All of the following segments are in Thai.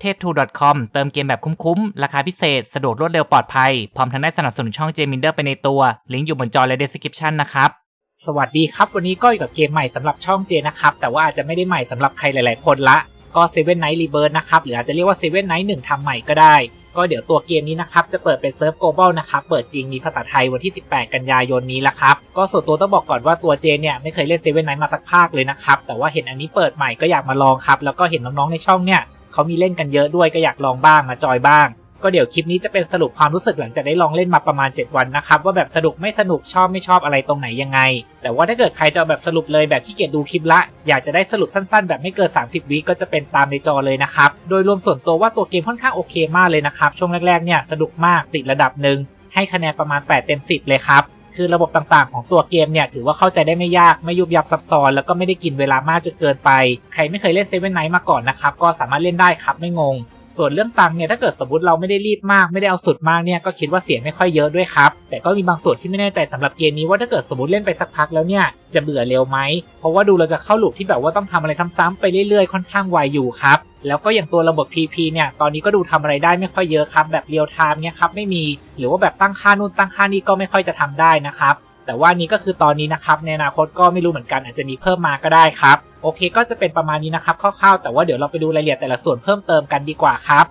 เทพทู .com เติมเกมแบบคุ้มๆ ราคาพิเศษ สะดวกรวดเร็วปลอดภัย พร้อมทั้งได้สนับสนุนช่องเจมินเดอร์ไปในตัว ลิงก์อยู่บนจอและ description นะครับ สวัสดีครับ วันนี้ก็อยู่กับเกมใหม่สำหรับช่องเจนะครับ แต่ว่าอาจจะไม่ได้ใหม่สำหรับใครหลายๆคนละ ก็เซเว่นไนท์รีเบิร์นะครับ หรืออาจจะเรียกว่าเซเว่นไนท์หนึ่งทำใหม่ก็ได้ ก็เดี๋ยวตัวเกมนี้นะครับจะเปิดเป็นเซิร์ฟโกลบอลนะครับเปิดจริงมีภาษาไทยวันที่ 18 กันยายนนี้ละครับก็ส่วนตัวต้องบอกก่อนว่าตัวเจเนี่ยไม่เคยเล่นเซเว่นไนท์มาสักภาคเลยนะครับแต่ว่าเห็นอันนี้เปิดใหม่ก็อยากมาลองครับแล้วก็เห็นน้องๆในช่องเนี่ยเขามีเล่นกันเยอะด้วยก็อยากลองบ้างมาจอยบ้าง ก็เดี๋ยวคลิปนี้จะเป็นสรุปความรู้สึกหลังจากได้ลองเล่นมาประมาณ 7 วันนะครับ ว่าแบบสนุกไม่สนุกชอบไม่ชอบอะไรตรงไหนยังไง แต่ว่าถ้าเกิดใครจะเอาแบบสรุปเลยแบบขี้เกียจดูคลิปละ อยากจะได้สรุปสั้นๆ แบบไม่เกิน 30 วิก็จะเป็นตามในจอเลยนะครับ โดยรวมส่วนตัวว่าตัวเกมค่อนข้างโอเคมากเลยนะครับช่วงแรกๆเนี่ยสนุกมากติดระดับหนึ่งให้คะแนนประมาณ 8 เต็ม 10 เลยครับคือระบบต่างๆ ของตัวเกมเนี่ยถือว่าเข้าใจได้ไม่ยากไม่ยุบยับซับซ้อน แล้วก็ไม่ได้กินเวลามากจนเกินไป ใครไม่เคยเล่นเซเว่นไนท์มาก่อนนะครับ ก็สามารถเล่นได้ครับไม่งง ส่วนเรื่องตังค์เนี่ยถ้าเกิดสมมติเราไม่ได้รีบมากไม่ได้เอาสุดมากเนี่ยก็คิดว่าเสียไม่ค่อยเยอะด้วยครับแต่ก็มีบางส่วนที่ไม่แน่ใจสำหรับเกมนี้ว่าถ้าเกิดสมมติเล่นไปสักพักแล้วเนี่ยจะเบื่อเร็วไหมเพราะว่าดูเราจะเข้าหลูปที่แบบว่าต้องทำอะไรซ้ำๆไปเรื่อยๆค่อนข้างไวอยู่ครับแล้วก็อย่างตัวระบบ PP เนี่ย ตอนนี้ก็ดูทำอะไรได้ไม่ค่อยเยอะครับ แบบเรียลไทม์เนี่ยครับไม่มี หรือว่าแบบตั้งค่านู่นตั้งค่านี่ก็ไม่ค่อยจะทำได้นะครับ แต่ว่านี้ก็คือตอนนี้นะครับ ในอนาคตก็ไม่รู้เหมือนกันอาจจะมีเพิ่มมาก็ได้ครับ โอเคก็จะเป็นประมาณนี้นะครับคร่าวๆ แต่ว่าเดี๋ยวเราไปดูรายละเอียดแต่ละส่วนเพิ่มเติมกันดีกว่าครับ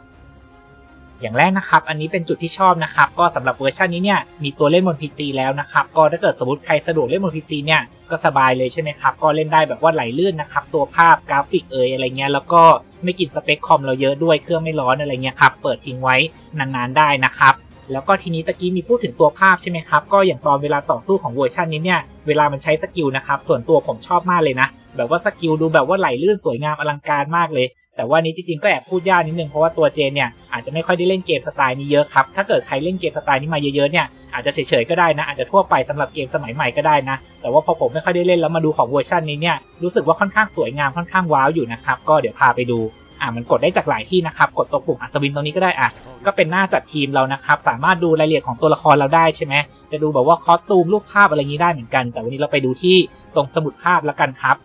อย่างแรกนะครับ อันนี้เป็นจุดที่ชอบนะครับ ก็สำหรับเวอร์ชันนี้เนี่ยมีตัวเล่นบน PC แล้วนะครับ ก็ถ้าเกิดสมมติใครสะดวกเล่นบน PC เนี่ยก็สบายเลยใช่ไหมครับ ก็เล่นได้แบบว่าไหลลื่นนะครับ ตัวภาพกราฟิกเอยอะไรเงี้ย แล้วก็ไม่กินสเปคคอมเราเยอะด้วย เครื่องไม่ร้อนอะไรเงี้ยครับ เปิดทิ้งไว้นานๆได้นะครับแล้วก็ทีนี้ตะกี้มีพูดถึงตัวภาพใช่ไหมครับ ก็อย่างตอนเวลาต่อสู้ของเวอร์ชันนี้เนี่ย เวลามันใช้สกิลนะครับ ส่วนตัวผมชอบมากเลยนะ แบบว่าสกิลดูแบบว่าไหลลื่นสวยงามอลังการมากเลย แต่ว่านี้จริงๆก็แอบพูดยากนิดนึงเพราะว่าตัวเจนเนี่ยอาจจะไม่ค่อยได้เล่นเกมสไตล์นี้เยอะครับ ถ้าเกิดใครเล่นเกมสไตล์นี้มาเยอะๆเนี่ยอาจจะเฉยๆก็ได้นะ อาจจะทั่วไปสำหรับเกมสมัยใหม่ก็ได้นะ แต่ว่าพอผมไม่ค่อยได้เล่นแล้วมาดูของเวอร์ชันนี้เนี่ยรู้สึกว่าค่อนข้างสวยงามค่อนข้างว้าวอยู่นะครับก็เดี๋ยวพาไปดูอ่ามันกดได้จากหลายที่นะครับ กดตัวปุ่มอัศวินตรงนี้ก็ได้อะ ก็เป็นหน้าจัดทีมเรานะครับ สามารถดูรายละเอียดของตัวละครเราได้ใช่ไหม จะดูแบบว่าคอสตูมรูปภาพอะไรนี้ได้เหมือนกัน แต่วันนี้เราไปดูที่ตรงสมุดภาพแล้วกันครับ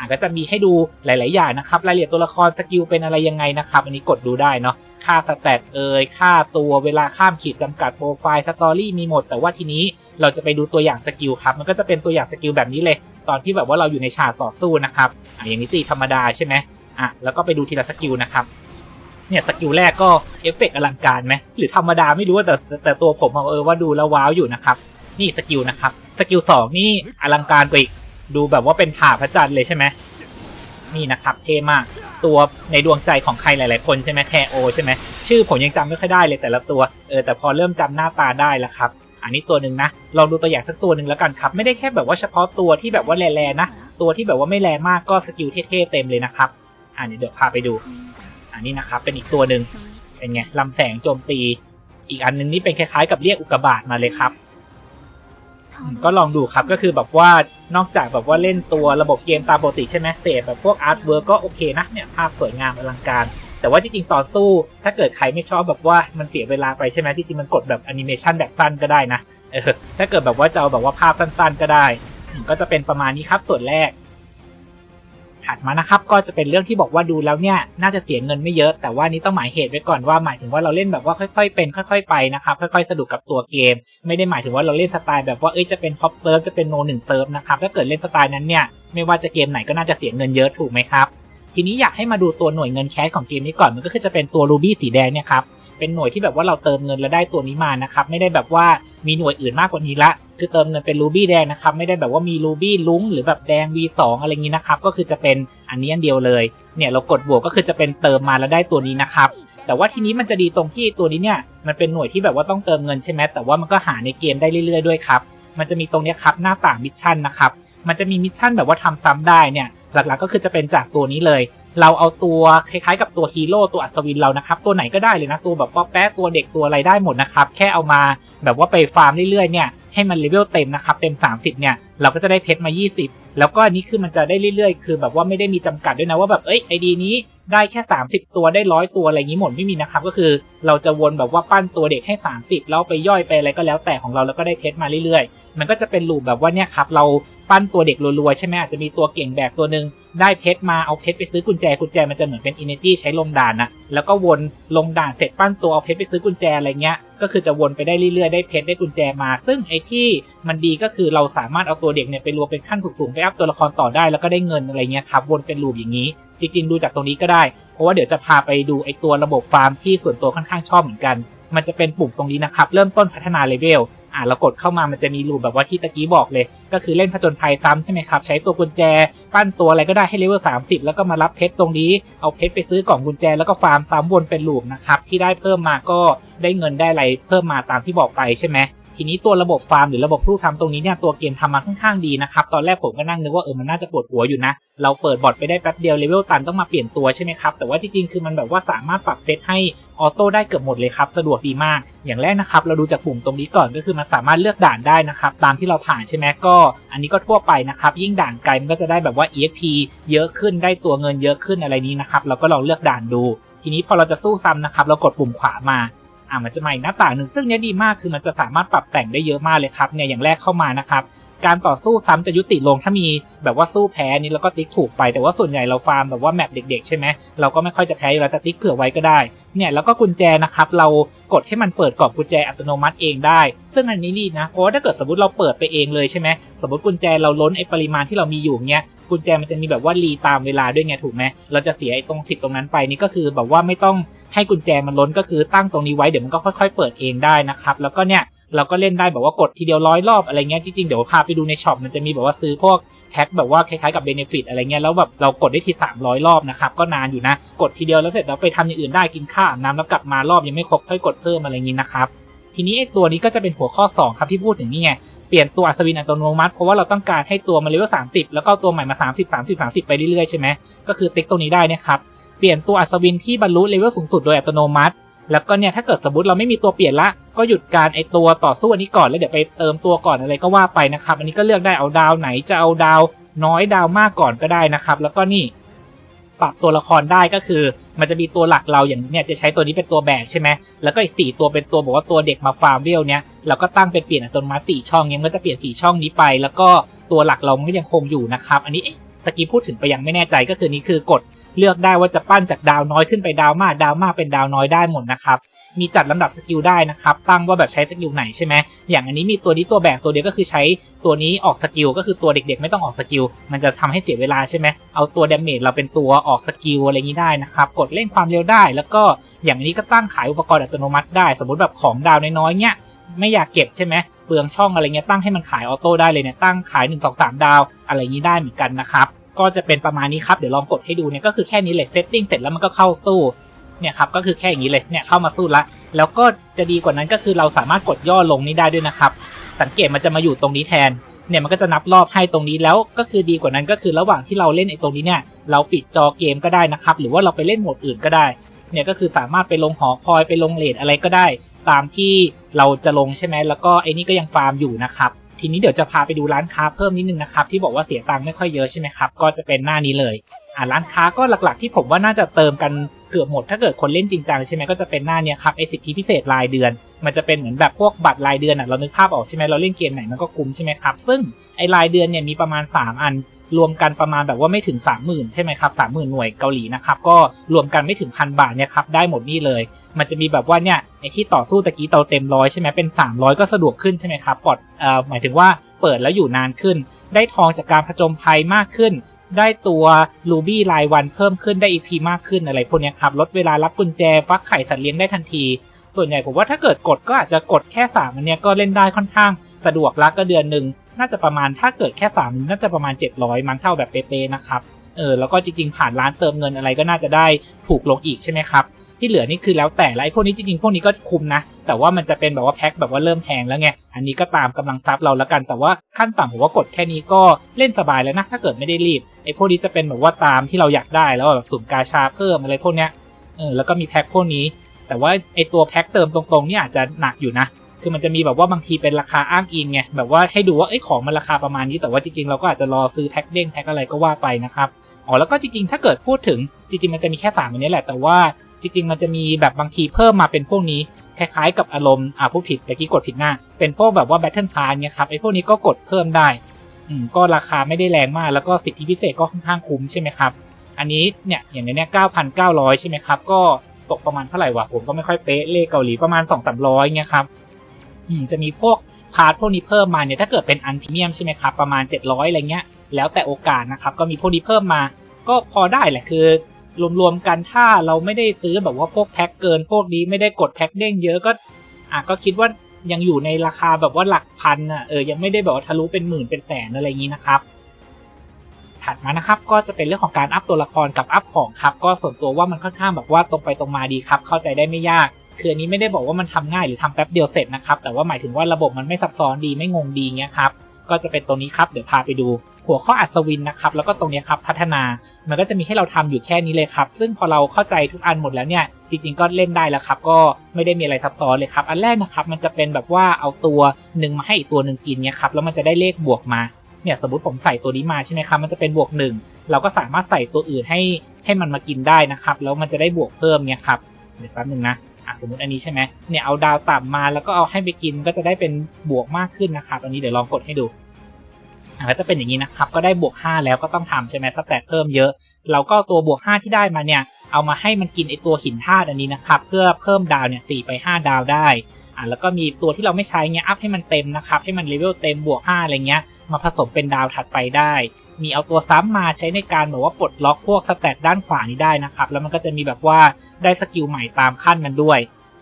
อะก็จะมีให้ดูหลาย ๆ อย่างนะครับ รายละเอียดตัวละครสกิลเป็นอะไรยังไงนะครับ อันนี้กดดูได้เนาะค่าสแตทเอ่ยค่าตัวเวลาข้ามขีดจำกัดโปรไฟล์สตอรี่มีหมด แต่ว่าทีนี้เราจะไปดูตัวอย่างสกิลครับ มันก็จะเป็นตัวอย่างสกิลแบบนี้เลย ตอนที่แบบว่าเราอยู่ในฉากต่อสู้นะครับอะอย่างนี้ตีธรรมดาใช่ไหมอะแล้วก็ไปดูทีละสกิลนะครับเนี่ยสกิลแรกก็เอฟเฟกต์อลังการไหมหรือธรรมดาไม่รู้ว่าแต่แต่ตัวผมเออว่าดูแล้วว้าวอยู่นะครับ นี่สกิลนะครับสกิลสองนี่อลังการไปอีก ดูแบบว่าเป็นผ่าพระจันทร์เลยใช่ไหมนี่นะครับ เท่มากตัวในดวงใจของใครหลาย ๆ คนใช่ไหมแทโอใช่ไหมชื่อผมยังจำไม่ค่อยได้เลยแต่ละตัวเออแต่พอเริ่มจำหน้าตาได้แล้วครับ อันนี้ตัวหนึ่งนะลองดูตัวอย่างสักตัวหนึ่งแล้วกันครับ ไม่ได้แค่แบบว่าเฉพาะตัวที่แบบว่าแร่ๆนะตัวที่แบบว่าไม่แรงมากก็สกิลเท่ๆเต็มเลยนะครับอันนี้เดี๋ยวพาไปดู อันนี้นะครับเป็นอีกตัวหนึ่งเป็นไงลำแสงโจมตี อีกอันนึงนี่เป็นคล้ายๆ กับเรียกอุกกาบาตมาเลยครับ ก็ลองดูครับก็คือแบบว่านอกจากแบบว่าเล่นตัวระบบเกมตามปกติใช่ไหมเศษแบบพวกอาร์ตเวิร์กก็โอเคนะเนี่ยภาพสวยงามอลังการ แต่ว่าจริงๆต่อสู้ ถ้าเกิดใครไม่ชอบแบบว่ามันเสียเวลาไปใช่ไหมที่จริงมันกดแบบแอนิเมชันแบบสั้นก็ได้นะเออถ้าเกิดแบบว่าจะเอาแบบว่าภาพสั้นๆก็ได้ ก็จะเป็นประมาณนี้ครับส่วนแรก ถัดมานะครับก็จะเป็นเรื่องที่บอกว่าดูแล้วเนี่ยน่าจะเสียเงินไม่เยอะ แต่ว่านี้ต้องหมายเหตุไว้ก่อนว่าหมายถึงว่าเราเล่นแบบว่าค่อยๆเป็นค่อยๆไปนะครับค่อยๆสนุกกับตัวเกม ไม่ได้หมายถึงว่าเราเล่นสไตล์แบบว่าเอ้ยจะเป็นพ็อปเซิร์ฟจะเป็นโนหนึ่งเซิร์ฟนะครับถ้าเกิดเล่นสไตล์นั้นเนี่ยไม่ว่าจะเกมไหนก็น่าจะเสียเงินเยอะถูกไหมครับทีนี้อยากให้มาดูตัวหน่วยเงินแคสของเกมนี้ก่อนมันก็คือจะเป็นตัวรูบี้สีแดงเนี่ยครับเป็นหน่วยที่แบบว่าเราเติมเงินแล้วได้ตัวนี้มานะครับไม่ได้แบบว่ามีหน่วยอื่นมากกว่านี้ละ คือเติมเงินเป็นรูบี้แดงนะครับไม่ได้แบบว่ามีรูบี้ลุ้งหรือแบบแดง V2 อะไรอย่างนี้นะครับก็คือจะเป็นอันนี้อันเดียวเลยเนี่ยเรากดบวกก็คือจะเป็นเติมมาแล้วได้ตัวนี้นะครับแต่ว่าทีนี้มันจะดีตรงที่ตัวนี้เนี่ยมันเป็นหน่วยที่แบบว่าต้องเติมเงินใช่ไหมแต่ว่ามันก็หาในเกมได้เรื่อยๆด้วยครับมันจะมีตรงนี้ครับหน้าต่างมิชชั่นนะครับมันจะมีมิชชั่นแบบว่าทำซ้ำได้เนี่ยหลักๆก็คือจะเป็นจากตัวนี้เลย เราเอาตัวคล้ายๆกับตัวฮีโร่ตัวอัศวินเรานะครับ ตัวไหนก็ได้เลยนะ ตัวแบบป๊อปแป๊ะตัวเด็กตัวอะไรได้หมดนะครับ แค่เอามาแบบว่าไปฟาร์มเรื่อยๆเนี่ยให้มันเลเวลเต็มนะครับ เต็ม 30 เนี่ย เราก็จะได้เพชรมา 20 แล้วก็อันนี้คือมันจะได้เรื่อยๆ คือแบบว่าไม่ได้มีจำกัดด้วยนะว่าแบบเอ้ยไอดีนี้ได้แค่ 30 ตัวได้ร้อยตัวอะไรอย่างนี้หมดไม่มีนะครับ ก็คือเราจะวนแบบว่าปั้นตัวเด็กให้ 30 แล้วไปย่อยไปอะไรก็แล้วแต่ของเราแล้วก็ได้เพชรมาเรื่อยๆ มันก็จะเป็นลูปแบบว่าเนี่ยครับเรา ปั้นตัวเด็กรัวๆใช่ไหมอาจจะมีตัวเก่งแบกตัวหนึ่งได้เพชรมาเอาเพชรไปซื้อกุญแจกุญแจมันจะเหมือนเป็น energy ใช้ลงด่านนะแล้วก็วนลงด่านเสร็จปั้นตัวเอาเพชรไปซื้อกุญแจอะไรเงี้ยก็คือจะวนไปได้เรื่อยๆได้เพชรได้กุญแจมา ซึ่งไอ้ที่มันดีก็คือเราสามารถเอาตัวเด็กเนี่ยไปรวมเป็นขั้นสูงๆไปอัพตัวละครต่อได้แล้วก็ได้เงินอะไรเงี้ยครับวนเป็นลูปอย่างนี้ จริงๆดูจากตรงนี้ก็ได้ เพราะว่าเดี๋ยวจะพาไปดูไอตัวระบบฟาร์มที่ส่วนตัวค่อนข้างชอบเหมือนกัน มันจะเป็นปุ่มตรงนี้นะครับเริ่มต้นพัฒนาเลเวล อ่าเรากดเข้ามามันจะมีรูปแบบว่าที่ตะกี้บอกเลย ก็คือเล่นผจญภัยซ้ำใช่ไหมครับใช้ตัวกุญแจ ปั้นตัวอะไรก็ได้ให้เลเวล30 แล้วก็มารับเพชรตรงนี้เอาเพชรไปซื้อกล่องกุญแจแล้วก็ฟาร์มซ้ำวนเป็นลูปนะครับที่ได้เพิ่มมาก็ได้เงินได้อะไรเพิ่มมาตามที่บอกไปใช่ไหม ทีนี้ตัวระบบฟาร์มหรือระบบสู้ซ้ำตรงนี้เนี่ยตัวเกมทำมาค่อนข้างดีนะครับตอนแรกผมก็นั่งนึกว่าเออมันน่าจะปวดหัวอยู่นะ เราเปิดบอทไปได้แป๊บเดียวเลเวลตันต้องมาเปลี่ยนตัวใช่ไหมครับแต่ว่าจริงๆคือมันแบบว่าสามารถปรับเซตให้ออโต้ได้เกือบหมดเลยครับสะดวกดีมาก อย่างแรกนะครับเราดูจากปุ่มตรงนี้ก่อนก็คือมันสามารถเลือกด่านได้นะครับตามที่เราผ่านใช่ไหมก็ อันนี้ก็ทั่วไปนะครับยิ่งด่านไกลมันก็จะได้แบบว่า EXP เยอะขึ้นได้ตัวเงินเยอะขึ้นอะไรนี้นะครับเราก็ลองเลือกด่านดู ทีนี้พอเราจะสู้ซ้ำนะครับเรากดปุ่มขวามา อ่ามันจะมาอีกหน้าต่างหนึ่งซึ่งเนี้ยดีมากคือมันจะสามารถปรับแต่งได้เยอะมากเลยครับเนี่ยอย่างแรกเข้ามานะครับการต่อสู้ซ้ำจะยุติลงถ้ามีแบบว่าสู้แพ้นี่เราก็ติ๊กถูกไปแต่ว่าส่วนใหญ่เราฟาร์มแบบว่าแมปเด็กๆใช่ไหมเราก็ไม่ค่อยจะแพ้อยู่แล้วแต่ติ๊กเผื่อไว้ก็ได้เนี่ยแล้วก็กุญแจนะครับเรากดให้มันเปิดกล่องกุญแจอัตโนมัติเองได้ ซึ่งอันนี้ดีนะเพราะว่าถ้าเกิดสมมติเราเปิดไปเองเลยใช่ไหมสมมติกุญแจเราล้นไอ้ปริมาณที่เรามีอยู่เนี้ยกุญแจมันจะมีแบบว่ารีตามเวลาด้วยไงถูกไหมเราจะเสียไอ้ตรงสิทธิ์ตรงนั้นไปนี่ก็คือแบบว่าไม่ต้อง ให้กุญแจมันล้นก็คือตั้งตรงนี้ไว้เดี๋ยวมันก็ค่อยๆ เปิดเองได้นะครับ แล้วก็เนี่ยเราก็เล่นได้แบบว่ากดทีเดียวร้อยรอบอะไรเงี้ยจริงๆเดี๋ยวพาไปดูในช็อปมันจะมีแบบว่าซื้อพวกแพ็คแบบว่าคล้ายๆกับเบเนฟิตอะไรเงี้ยแล้วแบบเรากดได้ที300 รอบนะครับก็นานอยู่นะ กดทีเดียวแล้วเสร็จเราไปทำอย่างอื่นได้กินข้าวน้ำแล้วกลับมารอบยังไม่ครบค่อยกดเพิ่มอะไรงี้นะครับทีนี้ไอ้ตัวนี้ก็จะเป็นหัวข้อ 2 ครับที่พูดถึงนี่ไงเปลี่ยนตัวอัศวินอัตโนมัติเพราะว่าเราต้องการให้ตัวมันเลเวล30 แล้วก็ตัวใหม่มา 30 30 30 ไปเรื่อยๆใช่ไหมก็คือติ๊กตรงนี้ได้นะครับ เปลี่ยนตัวอัศวินที่บรรลุเลเวลสูงสุดโดยอัตโนมัติ แล้วก็เนี่ยถ้าเกิดสมมติเราไม่มีตัวเปลี่ยนละ ก็หยุดการไอตัวต่อสู้อันนี้ก่อนแล้วเดี๋ยวไปเติมตัวก่อนอะไรก็ว่าไปนะครับ อันนี้ก็เลือกได้เอาดาวไหนจะเอาดาวน้อยดาวมากก่อนก็ได้นะครับ แล้วก็นี่ปรับตัวละครได้ก็คือ มันจะมีตัวหลักเราอย่างเนี่ยจะใช้ตัวนี้เป็นตัวแบกใช่ไหมแล้วก็อีกสี่ตัวเป็นตัวบอกว่าตัวเด็กมาฟาร์มเวลเนี่ยเราก็ตั้งเป็นเปลี่ยนอัตโนมัติสี่ช่องเนี่ยมันก็จะเปลี่ยนสี่ช่องนี้ไป แล้วก็ตัวหลักเรามันก็ยังคงอยู่นะครับ อันนี้ตะกี้พูดถึงไปยังไม่แน่ใจก็คือนี่คือกด เลือกได้ว่าจะปั้นจากดาวน้อยขึ้นไปดาวมากดาวมากเป็นดาวน้อยได้หมดนะครับ มีจัดลำดับสกิลได้นะครับ ตั้งว่าแบบใช้สกิลไหนใช่ไหมอย่างอันนี้มีตัวนี้ตัวแบกตัวเดียวก็คือใช้ตัวนี้ออกสกิลก็คือตัวเด็กๆ ไม่ต้องออกสกิลมันจะทำให้เสียเวลาใช่ไหมเอาตัวดาเมจเราเป็นตัวออกสกิลอะไรนี้ได้นะครับ กดเร่งความเร็วได้ แล้วก็อย่างนี้ก็ตั้งขายอุปกรณ์อัตโนมัติได้ สมมติแบบของดาวน้อยๆเนี้ยไม่อยากเก็บใช่ไหมเปลืองช่องอะไรเงี้ยตั้งให้มันขายออโต้ได้เลยเนี่ยตั้งขาย 1 2 3 ดาวอะไรนี้ได้เหมือนกันนะครับ ก็จะเป็นประมาณนี้ครับ เดี๋ยวลองกดให้ดูเนี่ยก็คือแค่นี้เลยเซตติ้งเสร็จแล้วมันก็เข้าสู้เนี่ยครับก็คือแค่อย่างนี้เลยเนี่ยเข้ามาสู้ละแล้วก็จะดีกว่านั้นก็คือเราสามารถกดย่อลงนี่ได้ด้วยนะครับ สังเกตมันจะมาอยู่ตรงนี้แทนเนี่ยมันก็จะนับรอบให้ตรงนี้แล้วก็คือดีกว่านั้นก็คือระหว่างที่เราเล่นไอ้ตรงนี้เนี่ยเราปิดจอเกมก็ได้นะครับ หรือว่าเราไปเล่นโหมดอื่นก็ได้ เนี่ยก็คือสามารถไปลงหอคอยไปลงเลทอะไรก็ได้ ตามที่เราจะลงใช่ไหมแล้วก็ไอ้นี่ก็ยังฟาร์มอยู่นะครับ ทีนี้เดี๋ยวจะพาไปดูร้านค้าเพิ่มนิดนึงนะครับที่บอกว่าเสียตังค์ไม่ค่อยเยอะใช่ไหมครับก็จะเป็นหน้านี้เลยอ่าร้านค้าก็หลักๆ ที่ผมว่าน่าจะเติมกันเกือบหมดถ้าเกิดคนเล่นจริงจังใช่ไหมก็จะเป็นหน้าเนี้ยครับไอสิทธิพิเศษรายเดือน มันจะเป็นเหมือนแบบพวกบัตรรายเดือนอะเรานึกภาพออกใช่ไหมเราเล่นเกมไหนมันก็คุ้มใช่ไหมครับ ซึ่งไอรายเดือนเนี่ยมีประมาณ 3 อัน รวมกันประมาณแบบว่าไม่ถึง 30,000 ใช่ไหมครับ30,000หน่วยเกาหลีนะครับก็รวมกันไม่ถึงพันบาทเนี่ยครับได้หมดนี่เลย มันจะมีแบบว่าเนี่ยไอที่ต่อสู้ตะกี้เตาเต็มร้อยใช่ไหมเป็น 300 ก็สะดวกขึ้นใช่ไหมครับปลอดเอ่อหมายถึงว่าเปิดแล้วอยู่นานขึ้น ได้ทองจากการผจญภัยมากขึ้นได้ตัวรูบี้รายวันเพิ่มขึ้นได้ EP มากขึ้นอะไรพวกเนี้ยครับ ลดเวลารับกุญแจฟักไข่สัตว์เลี้ยงได้ทันที ส่วนใหญ่ผมว่าถ้าเกิดกดก็อาจจะกดแค่สามอันเนี้ยก็เล่นได้ค่อนข้างสะดวกละก็เดือนหนึ่งน่าจะประมาณถ้าเกิดแค่สามน่าจะประมาณ 700 มั้งเท่าแบบเป๊ะๆนะครับเออแล้วก็จริงๆผ่านร้านเติมเงินอะไรก็น่าจะได้ถูกลงอีกใช่ไหมครับที่เหลือนี่คือแล้วแต่ละไอ้พวกนี้จริงๆพวกนี้ก็คุมนะ แต่ว่ามันจะเป็นแบบว่าแพ็คแบบว่าเริ่มแพงแล้วไง อันนี้ก็ตามกำลังซับเราแล้วกัน แต่ว่าขั้นต่ำผมว่ากดแค่นี้ก็เล่นสบายแล้วนะ ถ้าเกิดไม่ได้รีบไอ้พวกนี้จะเป็นแบบว่าตามที่เราอยากได้แล้วแบบสุ่มกาชาเพิ่มอะไรพวกเนี้ยเออแล้วก็มีแพ็คพวกนี้ แต่ว่าไอตัวแพ็คเติมตรงๆเนี่ยอาจจะหนักอยู่นะ คือมันจะมีแบบว่าบางทีเป็นราคาอ้างอิงไง แบบว่าให้ดูว่าไอของมันราคาประมาณนี้ แต่ว่าจริงๆเราก็อาจจะรอซื้อแพ็คเด้งแพ็คอะไรก็ว่าไปนะครับ อ๋อแล้วก็จริงๆ ถ้าเกิดพูดถึงจริงๆ มันจะมีแค่สามอันนี้แหละ แต่ว่าจริงๆ มันจะมีแบบบางทีเพิ่มมาเป็นพวกนี้คล้ายๆกับอารมณ์อ่าผู้ผิดแต่กี้กดผิดหน้า เป็นพวกแบบว่าแบทเทิลพาร์เนี่ยครับไอพวกนี้ก็กดเพิ่มได้อืมก็ราคาไม่ได้แรงมาก แล้วก็สิทธิพิเศษก็ค่อนข้างคุ้มใช่ไหมครับ อันนี้เนี่ยอย่างเนี้ยเก้าพันเก้าร้อยใช่ไหมครับก็ ตกประมาณเท่าไหร่วะผมก็ไม่ค่อยเป๊ะเลขเกาหลีประมาณสองสามร้อยเงี้ยครับอืมจะมีพวกพาร์ทพวกนี้เพิ่มมาเนี่ยถ้าเกิดเป็นอันพรีเมียมใช่ไหมครับประมาณ 700อะไรเงี้ยแล้วแต่โอกาสนะครับก็มีพวกนี้เพิ่มมา ก็พอได้แหละคือ รวมๆกันถ้าเราไม่ได้ซื้อแบบว่าพวกแพ็คเกิน พวกนี้ไม่ได้กดแพ็คเด้งเยอะก็อะก็คิดว่ายังอยู่ในราคาแบบว่าหลักพันอะเออยังไม่ได้แบบว่าทะลุเป็นหมื่นเป็นแสนอะไรอย่างนี้นะครับ ถัดมานะครับก็จะเป็นเรื่องของการอัพตัวละครกับอัพของครับก็ส่วนตัวว่ามันค่อนข้างแบบว่าตรงไปตรงมาดีครับเข้าใจได้ไม่ยากคืออันนี้ไม่ได้บอกว่ามันทำง่ายหรือทำแป๊บเดียวเสร็จนะครับแต่ว่าหมายถึงว่าระบบมันไม่ซับซ้อนดีไม่งงดีเงี้ยครับก็จะเป็นตัวนี้ครับเดี๋ยวพาไปดู หัวข้ออัศวินนะครับแล้วก็ตรงนี้ครับพัฒนา มันก็จะมีให้เราทำอยู่แค่นี้เลยครับ ซึ่งพอเราเข้าใจทุกอันหมดแล้วเนี่ยจริง ๆ ก็เล่นได้แล้วครับ ก็ไม่ได้มีอะไรซับซ้อนเลยครับอันแรกนะครับมันจะเป็นแบบว่าเอาตัวหนึ่งมาให้อีกตัวหนึ่งกินเนี่ยครับแล้วมันจะได้เลขบวกมา เนี่ยสมมติผมใส่ตัวนี้มาใช่ไหมครับมันจะเป็นบวกหนึ่งเราก็สามารถใส่ตัวอื่นให้ให้มันมากินได้นะครับ แล้วมันจะได้บวกเพิ่มเนี่ยครับเดี๋ยวแป๊บนึงนะอะสมมติอันนี้ใช่ไหมเนี่ยเอาดาวต่ำมาแล้วก็เอาให้ไปกินก็จะได้เป็นบวกมากขึ้นนะครับอันนี้เดี๋ยวลองกดให้ดูอะก็จะเป็นอย่างนี้นะครับ ก็ได้บวก 5 แล้วก็ต้องทำใช่ไหมสแตทเพิ่มเยอะ เราก็ตัวบวก 5 ที่ได้มาเนี่ยเอามาให้มันกินไอตัวหินธาตุอันนี้นะครับ เพื่อเพิ่มดาวเนี่ยสไป 5 ดาวได้อะแล้วก็มีตัวที่เราไม่ใช้เงี้ยอัพให้มันเต็มนะครับให้มันเลเวลเต็มบวก 5 อะไรเงี้ย มาผสมเป็นดาวถัดไปได้ มีเอาตัวซ้ำมาใช้ในการแบบว่าปลดล็อกพวกสแตทด้านขวานี้ได้นะครับ แล้วมันก็จะมีแบบว่าได้สกิลใหม่ตามขั้นมันด้วย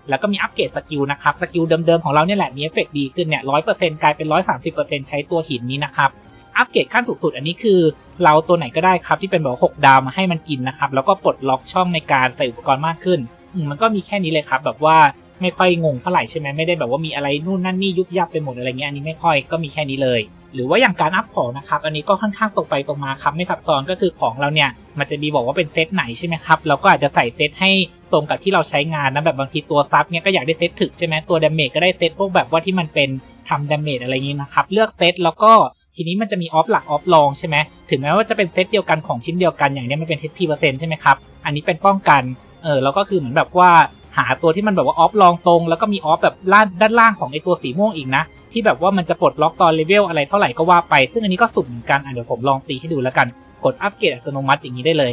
แล้วก็มีอัปเกรดสกิลนะครับ สกิลเดิมๆของเราเนี่ยแหละมีเอฟเฟกดีขึ้นเนี่ยร้อยเปอร์เซ็นต์กลายเป็นร้อยสามสิบเปอร์เซ็นต์ใช้ตัวหินนี้นะครับอัปเกรดขั้นสูงสุดอันนี้คือ เราตัวไหนก็ได้ครับที่เป็นแบบหกดาวมาให้มันกินนะครับแล้วก็ปลดล็อกช่องในการใส่อุปกรณ์มากขึ้นอืมมันก็มีแค่นี้เลยครับ แบบว่าไม่ค่อยงงเท่าไหร่ใช่ไหมไม่ได้แบบว่ามีอะไรนู่นนั่นนี่ยุบยับไปหมดอะไรเงี้ยอันนี้ไม่ค่อยก็มีแค่นี้เลย หรือว่าอย่างการอัพของนะครับอันนี้ก็ค่อนข้างตรงไปตรงมาครับไม่ซับซ้อนก็คือของเราเนี่ยมันจะมีบอกว่าเป็นเซตไหนใช่ไหมครับเราก็อาจจะใส่เซตให้ตรงกับที่เราใช้งานนะแบบบางทีตัวซับเนี่ยก็อยากได้เซตถึกใช่ไหมตัวดาเมจก็ได้เซตพวกแบบว่าที่มันเป็นทำดาเมจอะไรอย่างนี้นะครับเลือกเซตแล้วก็ทีนี้มันจะมีออฟหลักออฟรองใช่ไหมถึงแม้ว่าจะเป็นเซตเดียวกันของชิ้นเดียวกันอย่างนี้มันเป็น HP เปอร์เซ็นต์ใช่ไหมครับอันนี้เป็นป้องกันเออแล้วก็คือเหมือนแบบว่า หาตัวที่มันแบบว่าออฟลองตรง แล้วก็มีออฟแบบล่างด้านล่างของไอตัวสีม่วงอีกนะ ที่แบบว่ามันจะปลดล็อกตอนเลเวลอะไรเท่าไหร่ก็ว่าไป ซึ่งอันนี้ก็สุ่มเหมือนกันอะเดี๋ยวผมลองตีให้ดูแล้วกัน กดอัปเกรดอัตโนมัติอย่างนี้ได้เลย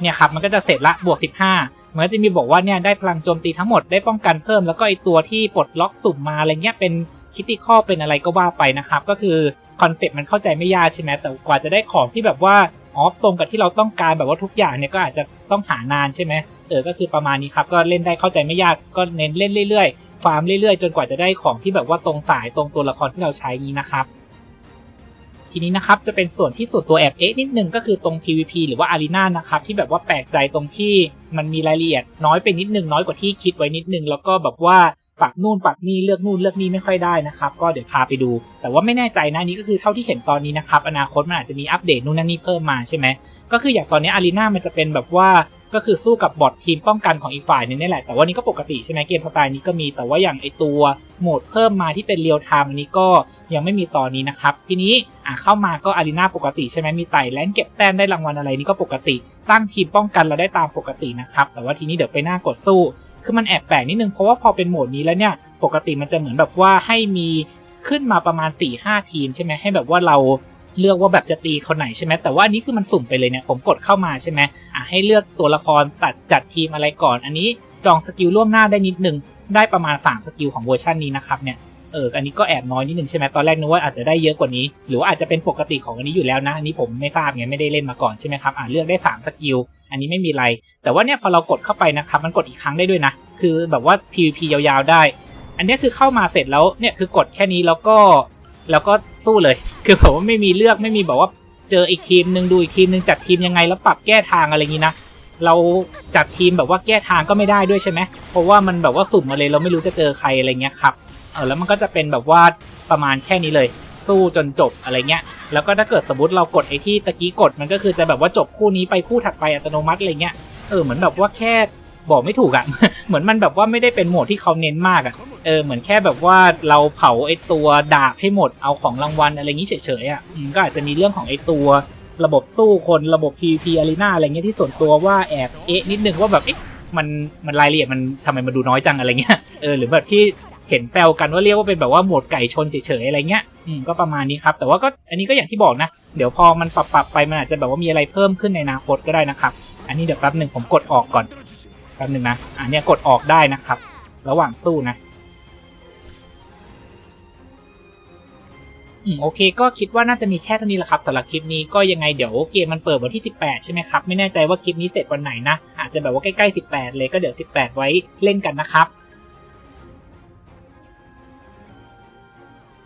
เนี่ยครับมันก็จะเสร็จละบวก 15มันก็จะมีบอกว่าเนี่ยได้พลังโจมตีทั้งหมดได้ป้องกันเพิ่มแล้วก็ไอตัวที่ปลดล็อกสุ่มมาอะไรเงี้ยเป็นคิติคอเป็นอะไรก็ว่าไปนะครับก็คือคอนเซ็ปต์มันเข้าใจไม่ยากใช่ไหมแต่กว่าจะได้ของที่แบบว่าอ๋อตรงกับที่เราต้องการแบบว่าทุกอย่างเนี่ยก็อาจจะต้องหานานใช่ไหม ออก็คือประมาณนี้ครับก็เล่นได้เข้าใจไม่ยากก็เน้นเล่นเรื่อยๆฟาร์มเรื่อยๆ จนกว่าจะได้ของที่แบบว่าตรงสายตรงตัวละครที่เราใช้นี้นะครับทีนี้นะครับจะเป็นส่วนที่ส่วนตัวแอบเอ๊ะนิดนึงก็คือตรง PVP หรือว่า Arena นะครับที่แบบว่าแปลกใจตรงที่มันมีรายละเอียดน้อยไปนิดนึงน้อยกว่าที่คิดไว้นิดนึง แล้วก็แบบว่าปรับนู่นปรับนี่เลือกนู่นเลือกนี่ไม่ค่อยได้นะครับก็เดี๋ยวพาไปดู แต่ว่าไม่แน่ใจนะนี่ก็คือเท่าที่เห็นตอนนี้นะครับอนาคตมันอาจจะมีอัปเดตนู่นนั่นนี่เพิ่มมาใช่ไหมก็คืออย่างตอนนี้อารีนามันจะเป็นแบบว่า ก็คือสู้กับบอททีมป้องกันของอีกฝ่ายนึงนี่แหละ แต่ว่านี่ก็ปกติใช่ไหมเกมสไตล์นี้ก็มี แต่ว่าอย่างไอตัวโหมดเพิ่มมาที่เป็นเรียลไทม์อันนี้ก็ยังไม่มีตอนนี้นะครับ ทีนี้อะเข้ามาก็อารีนาปกติใช่ไหมมีไต่แลนเก็บแต้มได้รางวัลอะไรนี่ก็ปกติ ตั้งทีมป้องกันเราได้ตามปกตินะครับ แต่ว่าทีนี้เดี๋ยวไปหน้ากดสู้ คือมันแอบแปลกนิดนึง เพราะว่าพอเป็นโหมดนี้แล้วเนี่ย ปกติมันจะเหมือนแบบว่าให้มีขึ้นมาประมาณ4ี่ห้าทีมใช่ไหมให้แบบว่าเรา เลือกว่าแบบจะตีคนไหนใช่ไหมแต่ว่านี้คือมันสุ่มไปเลยเนี่ยผมกดเข้ามาใช่ไหมอะให้เลือกตัวละครตัดจัดทีมอะไรก่อน อันนี้จองสกิลล่วงหน้าได้นิดนึงได้ประมาณ 3 สกิลของเวอร์ชันนี้นะครับเนี่ยเอออันนี้ก็แอบน้อยนิดนึงใช่ไหมตอนแรกนึกว่าอาจจะได้เยอะกว่านี้ หรือว่าอาจจะเป็นปกติของอันนี้อยู่แล้วนะอันนี้ผมไม่ทราบไงไม่ได้เล่นมาก่อนใช่ไหมครับอะเลือกได้ 3 สกิล อันนี้ไม่มีไร แต่ว่าเนี่ยพอเรากดเข้าไปนะครับมันกดอีกครั้งได้ด้วยนะ คือแบบว่า PVP ยาวๆได้ อันนี้คือเข้ามาเสร็จแล้วเนี่ยคือกดแค่นี้แล้วก็ แล้วก็สู้เลย คือผมว่าไม่มีเลือกไม่มีแบบว่าเจออีกทีมหนึ่งดูอีกทีมหนึ่งจัดทีมยังไงแล้วปรับแก้ทางอะไรอย่างนี้นะเราจัดทีมแบบว่าแก้ทางก็ไม่ได้ด้วยใช่ไหมเพราะว่ามันแบบว่าสุ่มมาเลยเราไม่รู้จะเจอใครอะไรเงี้ยครับเออแล้วมันก็จะเป็นแบบว่าประมาณแค่นี้เลย สู้จนจบอะไรเงี้ย แล้วก็ถ้าเกิดสมมติเรากดไอ้ที่ตะกี้กดมันก็คือจะแบบว่าจบคู่นี้ไปคู่ถัดไปอัตโนมัติอะไรเงี้ยเออเหมือนแบบว่าแค่ บอกไม่ถูกอะเหมือนมันแบบว่าไม่ได้เป็นโหมดที่เขาเน้นมากอะเออ เหมือนแค่แบบว่าเราเผาไอ้ตัวดาบให้หมด เอาของรางวัลอะไรงนี้เฉยๆอะอืมก็อาจจะมีเรื่องของไอ้ตัวระบบสู้คนระบบ PVP Arena อะไรเงี้ยที่ส่วนตัวว่าแอบเอ๊ะนิดนึงว่าแบบเอ๊ะมันมันรายละเอียดมันทำไมมันดูน้อยจังอะไรเงี้ย เออ หรือแบบที่เห็นแซวกันว่าเรียกว่าเป็นแบบว่าโหมดไก่ชนเฉยๆอะไรเงี้ย อืม ก็ประมาณนี้ครับ แต่ว่าก็อันนี้ก็อย่างที่บอกนะ เดี๋ยวพอมันปรับปรับไปมันอาจจะแบบว่ามีอะไรเพิ่มขึ้นในอนาคตก็ได้นะครับ อันนี้เดี๋ยวแป๊บหนึ่งผมกดออกก่อน ป๊บหนึ่งนะ อันนี้กดออกได้นะครับ ระหว่างสู้นะ อืมโอเค ก็คิดว่าน่าจะมีแค่เท่านี้แหละครับสำหรับคลิปนี้ก็ยังไงเดี๋ยวเกมมันเปิดวันที่ 18 ใช่ไหมครับ ไม่แน่ใจว่าคลิปนี้เสร็จวันไหนนะ อาจจะแบบว่าใกล้ๆ 18 เลยก็เดี๋ยว 18 ไว้เล่นกันนะครับ